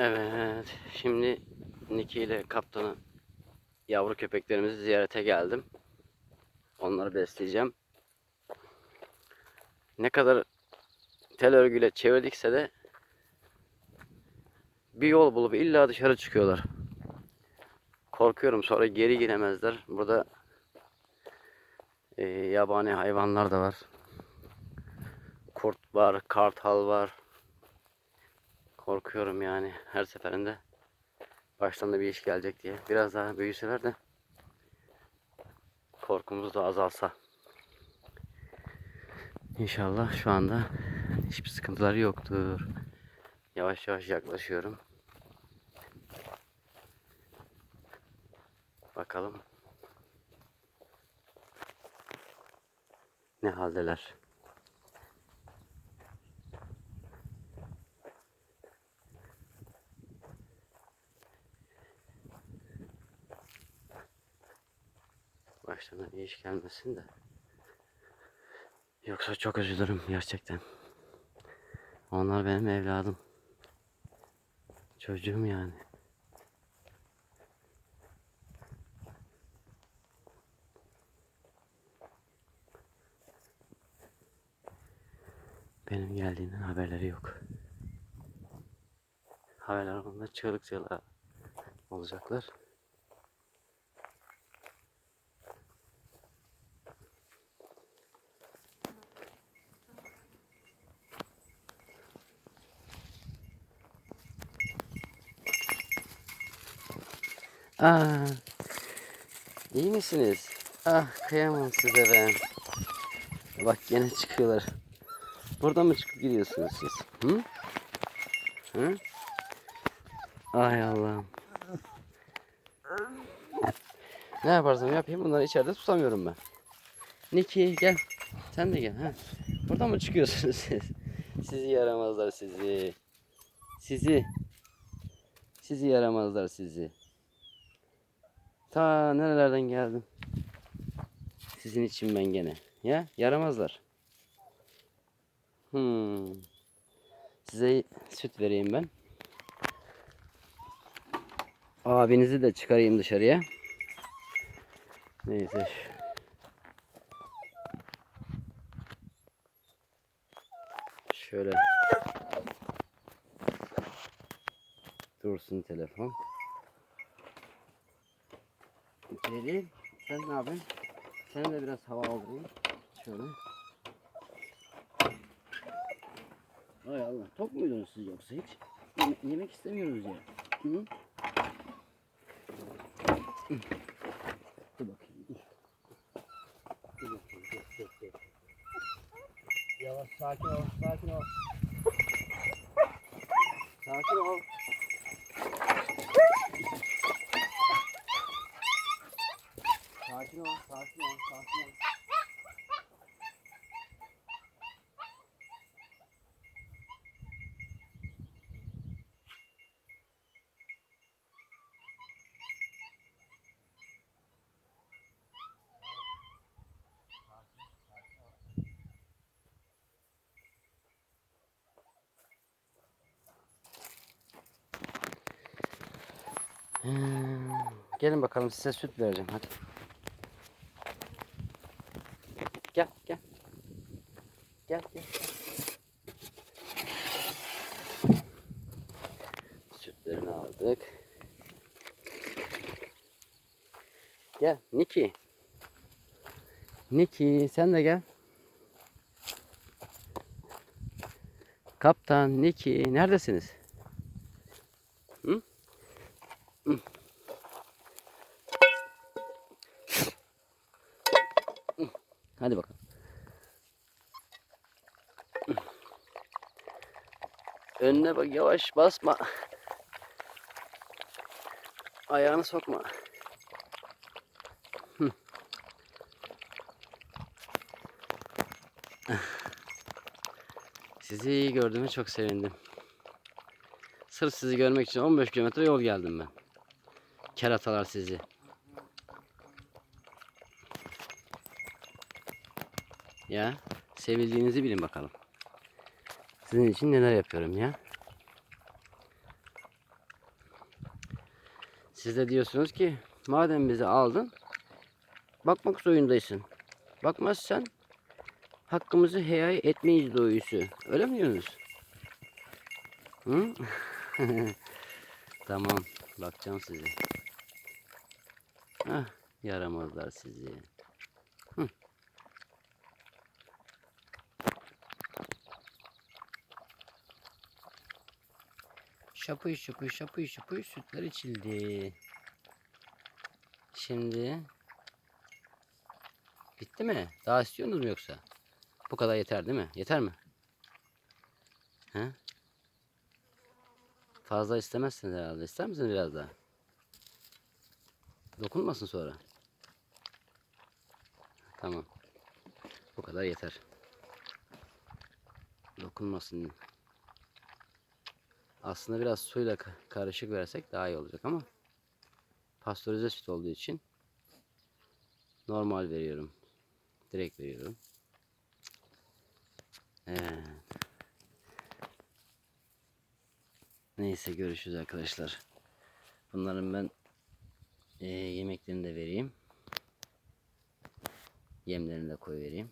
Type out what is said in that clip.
Evet, şimdi Niki ile kaptanı yavru köpeklerimizi ziyarete geldim. Onları besleyeceğim. Ne kadar tel örgüyle çevirdikse de bir yol bulup illa dışarı çıkıyorlar. Korkuyorum sonra geri giremezler. Burada e, yabani hayvanlar da var. Kurt var, kartal var. Korkuyorum yani her seferinde başlarına bir iş gelecek diye. Biraz daha büyüseler de korkumuz da azalsa. İnşallah şu anda hiçbir sıkıntıları yoktur. Yavaş yavaş yaklaşıyorum. Bakalım ne haldeler. Başlarına bir iş gelmesin de. Yoksa çok üzülürüm gerçekten. Onlar benim evladım. Çocuğum yani. Benim geldiğinden haberleri yok. Haberler onda çığlık çığlığa olacaklar. Aa, iyi misiniz? Ah kıyamam size ben. Bak gene çıkıyorlar. Buradan mı çıkıp gidiyorsunuz siz? Hı? Hı? Ay Allah'ım. Ne yaparsam yapayım bunları içeride tutamıyorum ben. Niki gel. Sen de gel. Ha. Buradan mı çıkıyorsunuz siz? Sizi yaramazlar sizi. Sizi. Sizi yaramazlar sizi. Ta nerelerden geldim. Sizin için ben gene. Ya yaramazlar. Hmm. Size süt vereyim ben. Abinizi de çıkarayım dışarıya. Neyse. Şöyle. Dursun telefon. Celil, sen ne yapıyorsun? Sana de biraz hava alayım. Şöyle. Ay Allah, tok muydunuz siz yoksa hiç? Yeme- yemek istemiyoruz ya. Hı? Dur bakayım. Dur bakayım. Dur, dur, dur. Yavaş, sakin ol, sakin ol. Sakin ol. Sakin ol, sakin ol, sakin ol. Hmm, Gelin bakalım size süt vereceğim hadi. Gel gel. Gel gel. Sütlerini aldık. Gel Niki. Niki sen de gel. Kaptan Niki neredesiniz? Hı? Hı. Hadi bakalım. Önüne bak yavaş basma. Ayağını sokma. Sizi iyi gördüğüme çok sevindim. Sırf sizi görmek için 15 kilometre yol geldim ben. Keratalar sizi. Ya sevildiğinizi bilin bakalım. Sizin için neler yapıyorum ya. Siz de diyorsunuz ki madem bizi aldın bakmak zorundaysın. Bakmazsan hakkımızı heyay etmeyiz doğusu. Öyle mi diyorsunuz? Hı? tamam. Bakacağım size. Hah, yaramazlar sizi. Hı. Şapıy şapıy şapıy şapıy sütler içildi. Şimdi bitti mi? Daha istiyorsunuz mu yoksa? Bu kadar yeter değil mi? Yeter mi? He? Fazla istemezsiniz herhalde. İster misiniz biraz daha? Dokunmasın sonra. Tamam. Bu kadar yeter. Dokunmasın. Aslında biraz suyla ka- karışık versek daha iyi olacak ama pastörize süt olduğu için normal veriyorum. Direkt veriyorum. Evet. Neyse görüşürüz arkadaşlar. Bunların ben eee, yemeklerini de vereyim. Yemlerini de koy vereyim.